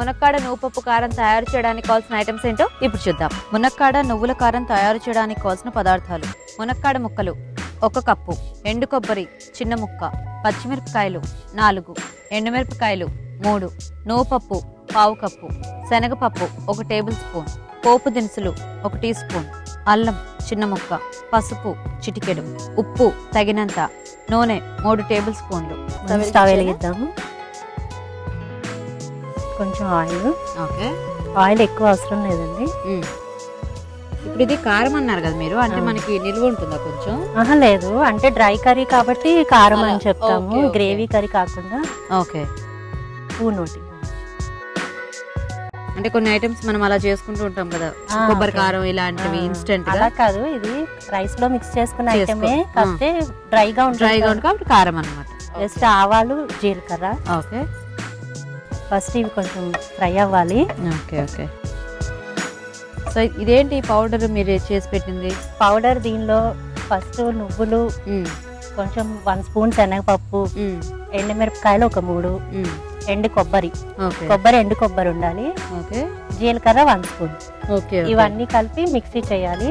మునక్కాడ నువ్వుపప్పు కారం తయారు చేయడానికి కావాల్సిన ఐటమ్స్ ఏంటో ఇప్పుడు చూద్దాం. మునక్కాడ నువ్వుల కారం తయారు చేయడానికి కావాల్సిన పదార్థాలు. మునక్కాడ ముక్కలు ఒక కప్పు. ఎండు కొబ్బరి చిన్న ముక్క. పచ్చిమిరపకాయలు నాలుగు. ఎండుమిరపకాయలు మూడు. నూపప్పు పావు కప్పు. శనగపప్పు ఒక టేబుల్ స్పూన్. పోపు దినుసులు ఒక టీ స్పూన్. అల్లం చిన్న ముక్క. పసుపు చిటికెడు. ఉప్పు తగినంత. నూనె మూడు టేబుల్ స్పూన్లు. స్టవ్ వెలిగిద్దాము కొంచెం ఆయిల్. ఓకే. ఆయిల్ ఎక్కువ అవసరం లేదండి. ఇప్పుడు ఇది కారం అన్నారు కదా మీరు అంటే. మనకి నిల్వ ఉంటుందా కొంచెం? ఆహా లేదు. అంటే డ్రై కర్రీ కాబట్టి కారం అని చెప్తాము. గ్రేవీ కర్రీ కాకుండా ఓకే. పూన్ ఒకటి అంటే కొన్ని ఐటమ్స్ మనం అలా చేసుకుంటూ ఉంటాం కదా. కొబ్బరి. కారం ఇలాంటివి ఇన్స్టెంట్ అలా కాదు. ఇది రైస్లో మిక్స్ చేసుకున్న చేసుకో. ఐటమే. కాకపోతే డ్రైగా ఉంటుంది డ్రైగా ఉంటుంది కాబట్టి కారం అనమాట జస్ట్ ఆవాలు జీలకర్ర. ఓకే. ఫస్ట్ ఇవి కొంచెం ఫ్రై అవ్వాలి. Okay okay. సో ఇదేంటి పౌడర్ మీరు చేసి పెట్టింది? పౌడర్ దీనిలో ఫస్ట్ నువ్వులు కొంచెం వన్ స్పూన్ శనగపప్పు ఎండుమిరపకాయలు ఒక మూడు ఎండు కొబ్బరి. కొబ్బరి ఎండు కొబ్బరి ఉండాలి. ఓకే. జీలకర్ర వన్ స్పూన్. ఓకే ఇవన్నీ కలిపి మిక్సీ చేయాలి.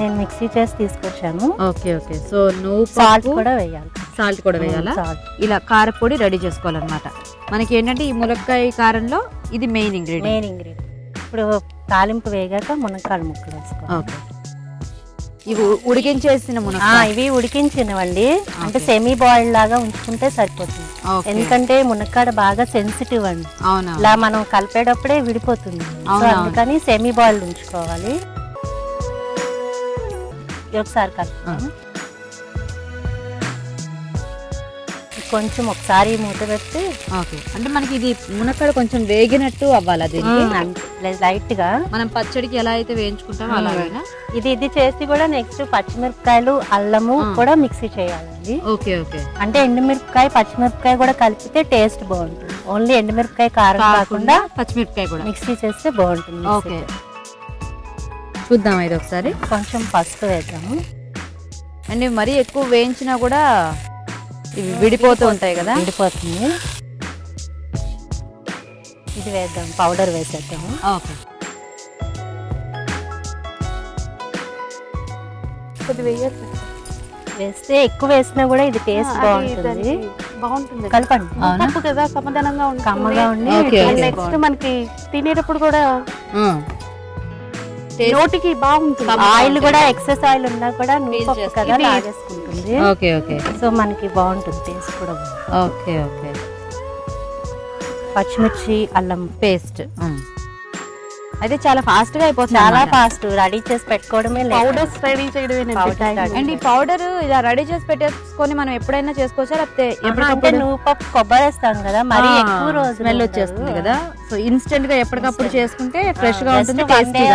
నేను మిక్సీ చేసి తీసుకొచ్చాను. Okay okay. సో నువ్వు సాల్ట్ కూడా వేయాలి. సాల్ట్ కూడా వేయాలా? ఇలా కారపొడి రెడీ చేసుకోవాలన్నమాట. మనకి ఏంటంటే ఈ ములక్కాయ కారంలో ఇది మెయిన్ ఇంగ్రీడియంట్. Main ingredient. ఇప్పుడు తాలింపు వేగాక మునక్కాయల ముక్కలు వేసుకోవాలి. ఇవి ఉడికించేసిన మునక్కాయ. ఇవి ఉడికించినవండి. అంటే. సెమీ బాయిల్డ్ లాగా ఉంచుకుంటే సరిపోతుంది. ఎందుకంటే మునక్కాడ బాగా సెన్సిటివ్ అండి. ఇలా మనం కలిపేటప్పుడే విడిపోతుంది. అందుకని సెమీ బాయిల్డ్ ఉంచుకోవాలి. ఒకసారి కలుపుతాము కొంచెం ఒకసారి మూత పెట్టి ఓకే. అంటే మనకి ఇది మునక్కాడ కొంచెం వేగినట్టు అవ్వాలి దీనికి? లైట్గా మనం పచ్చడికి ఎలా అయితే వేయించుకుంటామో మ్మ్. అలాగేనా? ఇది ఇది చేసి కూడా నెక్స్ట్ పచ్చిమిరపకాయలు అల్లము. కూడా మిక్సీ చేయాలండి. Okay okay. అంటే ఎండుమిరపకాయ పచ్చిమిరపకాయ కూడా కలిపితే టేస్ట్ బాగుంటుంది. ఓన్లీ ఎండుమిరపకాయ కారం కాకుండా పచ్చిమిరపకాయ కూడా. మిక్సీ చేస్తే బాగుంటుంది ఓకే. చూద్దాం ఇది ఒకసారి. కొంచెం పసుపు వేద్దాము. అండ్ మరీ ఎక్కువ వేయించినా కూడా ఇవి విడిపోతూ ఉంటాయి కదా? ఎండిపోతుంది ఇది వేద్దాం పౌడర్ వేసేద్దాము ఓకే. వేస్తే ఎక్కువ వేసినా కూడా ఇది టేస్ట్ బాగుంటుంది. బాగుంటుంది. కలపండి? పప్పు కదా సమాధానంగా కమ్మగా ఉండి. నెక్స్ట్ మనకి తినేటప్పుడు కూడా నోటికి బాగుంటుంది ఆయిల్. కూడా ఎక్సెస్ ఆయిల్ ఉన్నా కూడా. కదా లాగేసుకుంటుంది ఓకే ఓకే సో మనకి బాగుంటుంది టేస్ట్ కూడా. ఓకే ఓకే పచ్చిమిర్చి అల్లం పేస్ట్ అయితే చాలా ఫాస్ట్గా అయిపోతుంది చాలా. ఫాస్ట్ రెడీ చేసి పెట్టుకోవడమే. పౌడర్స్ రెడీ చేయడమే. అండ్ ఈ పౌడర్ ఇలా రెడీ చేసి పెట్టేసుకొని మనం ఎప్పుడైనా చేసుకోవచ్చా? లేకపోతే నువ్వు పప్పు కొబ్బరి వేస్తాం కదా మరి ఎక్కువ రోజు స్మెల్ వచ్చేస్తుంది కదా. సో ఇన్స్టెంట్గా ఎప్పటికప్పుడు చేసుకుంటే ఫ్రెష్గా ఉంటుంది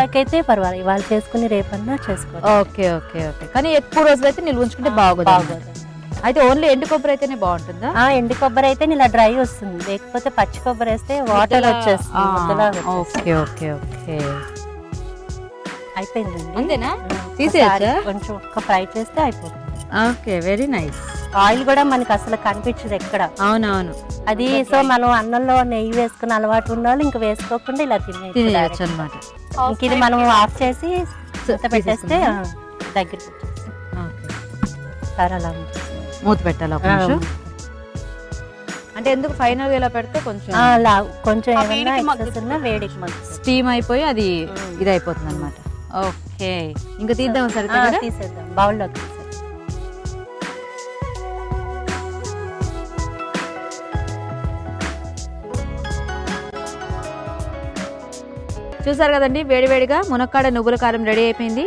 అయితే పర్వాలేదు. ఇవాళ చేసుకుని రేపన్నా చేసుకోవచ్చు. Okay okay okay. కానీ ఎక్కువ రోజులు అయితే నిల్వ ఉంచుకుంటే బాగోదు బాగోదు. అయితే ఓన్లీ ఎండు కొబ్బరి అయితేనే బాగుంటుందా? ఆ ఎండు కొబ్బరి అయితే ఇలా డ్రై వస్తుంది. లేకపోతే పచ్చి కొబ్బరి వేస్తే వాటర్ వచ్చేస్తుంది. Okay okay okay. అయిపోయిందండి? అంతేనా? తీసేయచ్చా? కొంచెం ఒక్క ఫ్రై చేస్తే అయిపోతుంది. Okay very nice. ఆయిల్ కూడా మనకి అసలు కనిపించదు ఎక్కడ. అవునవును. అది సో మనం అన్నంలో నెయ్యి వేసుకుని అలవాటు ఉన్న వాళ్ళు ఇంకా వేసుకోకుండా ఇలా తినేయచ్చు. అనమాట ఇంక ఇది మనం ఆఫ్ చేసి పెట్టేస్తే. ఓకే. సరే అలా ఉంది. మూత పెట్టాలి ఒక నిమిషం? అంటే ఎందుకు ఫైనల్ ఇలా పెడితే కొంచెం అలా కొంచెం excess ఉన్నా వేడికి మగ్గుతుంది. స్టీమ్ అయిపోయి అది. ఇది అయిపోతుంది అనమాట ఓకే. ఇంకా తీద్దాం సరే ఆ, తీసేద్దాం. బౌల్లోకి తీసేద్దాం. చూసారు కదండి వేడివేడిగా మునక్కాడ నువ్వుల కారం రెడీ అయిపోయింది.